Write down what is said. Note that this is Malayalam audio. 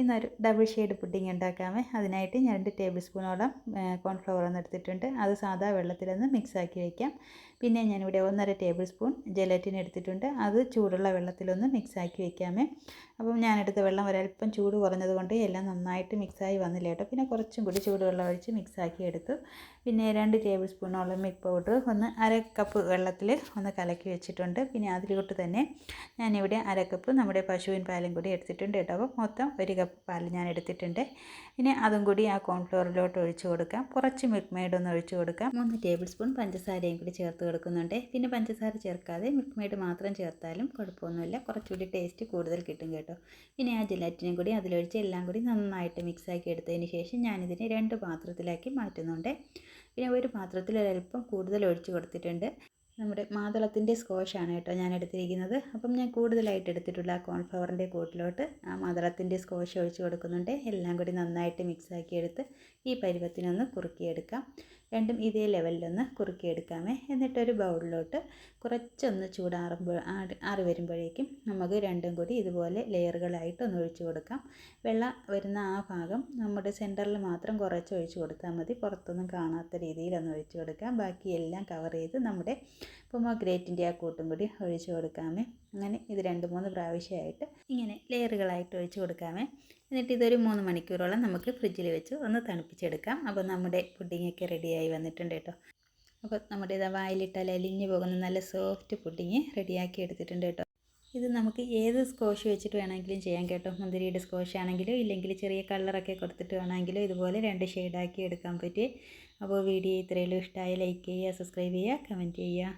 ഇന്നൊരു ഡബിൾ ഷെയ്ഡ് പുഡിംഗ് ഉണ്ടാക്കാമേ. അതിനായിട്ട് ഞാൻ രണ്ട് ടേബിൾ സ്പൂണോളം കോൺഫ്ലവർ ഒന്ന് എടുത്തിട്ടുണ്ട്. അത് സാധാ വെള്ളത്തിലൊന്ന് മിക്സാക്കി വയ്ക്കാം പിന്നെ ഞാനിവിടെ ഒന്നര ടേബിൾ സ്പൂൺ ജെലറ്റിൻ എടുത്തിട്ടുണ്ട്. അത് ചൂടുള്ള വെള്ളത്തിലൊന്ന് മിക്സാക്കി വയ്ക്കാമേ അപ്പം ഞാനെടുത്ത വെള്ളം ഒരല്പം ചൂട് കുറഞ്ഞതുകൊണ്ട് എല്ലാം നന്നായിട്ട് മിക്സായി വന്നില്ല കേട്ടോ. പിന്നെ കുറച്ചും കൂടി ചൂടുവെള്ളം ഒഴിച്ച് മിക്സാക്കി എടുത്തു. പിന്നെ രണ്ട് ടേബിൾ സ്പൂണോളം മിൽക്ക് പൗഡർ ഒന്ന് അര കപ്പ് വെള്ളത്തിൽ ഒന്ന് കലക്കി വെച്ചിട്ടുണ്ട്. പിന്നെ അതിലോട്ട് തന്നെ ഞാനിവിടെ അര കപ്പ് നമ്മുടെ പശുവിൻ പാലും കൂടി എടുത്തിട്ടുണ്ട് കേട്ടോ. അപ്പം മൊത്തം ഒരു കപ്പ് പാൽ ഞാൻ എടുത്തിട്ടുണ്ട്. ഇനി അതും കൂടി ആ കോൺഫ്ലോറിലോട്ട് ഒഴിച്ചു കൊടുക്കാം. കുറച്ച് മിൽക്ക് മെയ്ഡ് ഒന്ന് ഒഴിച്ചു കൊടുക്കാം. മൂന്ന് ടേബിൾ സ്പൂൺ പഞ്ചസാരയും കൂടി ചേർത്ത് കൊടുക്കുന്നുണ്ട്. പിന്നെ പഞ്ചസാര ചേർക്കാതെ മിൽക്ക് മെയ്ഡ് മാത്രം ചേർത്താലും കുഴപ്പമൊന്നുമില്ല. കുറച്ചുകൂടി ടേസ്റ്റ് കൂടുതൽ കിട്ടും കേട്ടോ. ഇനി ആ ജെലാറ്റിനും കൂടി അതിലൊഴിച്ച് എല്ലാം കൂടി നന്നായിട്ട് മിക്സാക്കി എടുത്തതിന് ശേഷം ഞാനിതിനെ രണ്ട് പാത്രത്തിലാക്കി മാറ്റുന്നുണ്ട്. പിന്നെ ഒരു പാത്രത്തിൽ ഒരൽപ്പം കൂടുതൽ ഒഴിച്ചു കൊടുത്തിട്ടുണ്ട്. നമ്മുടെ മാതളത്തിന്റെ സ്കോഷാണ് കേട്ടോ ഞാൻ എടുത്തിരിക്കുന്നത്. അപ്പം ഞാൻ കൂടുതലായിട്ട് എടുത്തിട്ടുള്ള കോൺഫ്ലവറിന്റെ കൂട്ടിലോട്ട് ആ മാതളത്തിന്റെ സ്കോഷ് ഒഴിച്ച് കൊടുക്കുന്നുണ്ട്. എല്ലാം കൂടി നന്നായിട്ട് മിക്സാക്കി എടുത്ത് ഈ പരുവത്തിനൊന്ന് കുറുക്കിയെടുക്കാം. രണ്ടും ഇതേ ലെവലിലൊന്ന് കുറുക്കിയെടുക്കാമേ. എന്നിട്ടൊരു ബൗളിലോട്ട് കുറച്ചൊന്ന് ചൂടാറുമ്പോൾ ആറി വരുമ്പോഴേക്കും നമുക്ക് രണ്ടും കൂടി ഇതുപോലെ ലെയറുകളായിട്ട് ഒന്ന് ഒഴിച്ച് കൊടുക്കാം. വെള്ളം വരുന്ന ആ ഭാഗം നമ്മുടെ സെന്ററിൽ മാത്രം കുറച്ച് ഒഴിച്ചു കൊടുത്താൽ മതി. പുറത്തൊന്നും കാണാത്ത രീതിയിലൊന്ന് ഒഴിച്ച് കൊടുക്കാം. ബാക്കി എല്ലാം കവർ ചെയ്ത് നമ്മുടെ പൊമോഗ്രേറ്റിന്റെ ആ കൂട്ടും കൂടി ഒഴിച്ച് കൊടുക്കാമേ. അങ്ങനെ ഇത് രണ്ട് മൂന്ന് പ്രാവശ്യമായിട്ട് ഇങ്ങനെ ലെയറുകളായിട്ട് ഒഴിച്ച് കൊടുക്കാമേ. എന്നിട്ട് ഇതൊരു മൂന്ന് മണിക്കൂറോളം നമുക്ക് ഫ്രിഡ്ജിൽ വെച്ച് ഒന്ന് തണുപ്പിച്ചെടുക്കാം. അപ്പോൾ നമ്മുടെ പുഡിങ്ങൊക്കെ റെഡിയായി വന്നിട്ടുണ്ട് കേട്ടോ. അപ്പോൾ നമ്മുടെ ഇതാ വായിലിട്ടാൽ അലിഞ്ഞു പോകുന്ന നല്ല സോഫ്റ്റ് പുഡിങ് റെഡിയാക്കി എടുത്തിട്ടുണ്ട് കേട്ടോ. ഇത് നമുക്ക് ഏത് സ്കോഷ് വെച്ചിട്ട് വേണമെങ്കിലും ചെയ്യാം കേട്ടോ. മുന്തിരിയുടെ സ്കോഷ് ആണെങ്കിലും ഇല്ലെങ്കിൽ ചെറിയ കളറൊക്കെ കൊടുത്തിട്ട് വേണമെങ്കിലും ഇതുപോലെ രണ്ട് ഷെയ്ഡാക്കി എടുക്കാൻ പറ്റി. അപ്പോൾ വീഡിയോ ഇത്രയും ഇഷ്ടമായി ലൈക്ക് ചെയ്യുക സബ്സ്ക്രൈബ് ചെയ്യുക കമന്റ് ചെയ്യുക.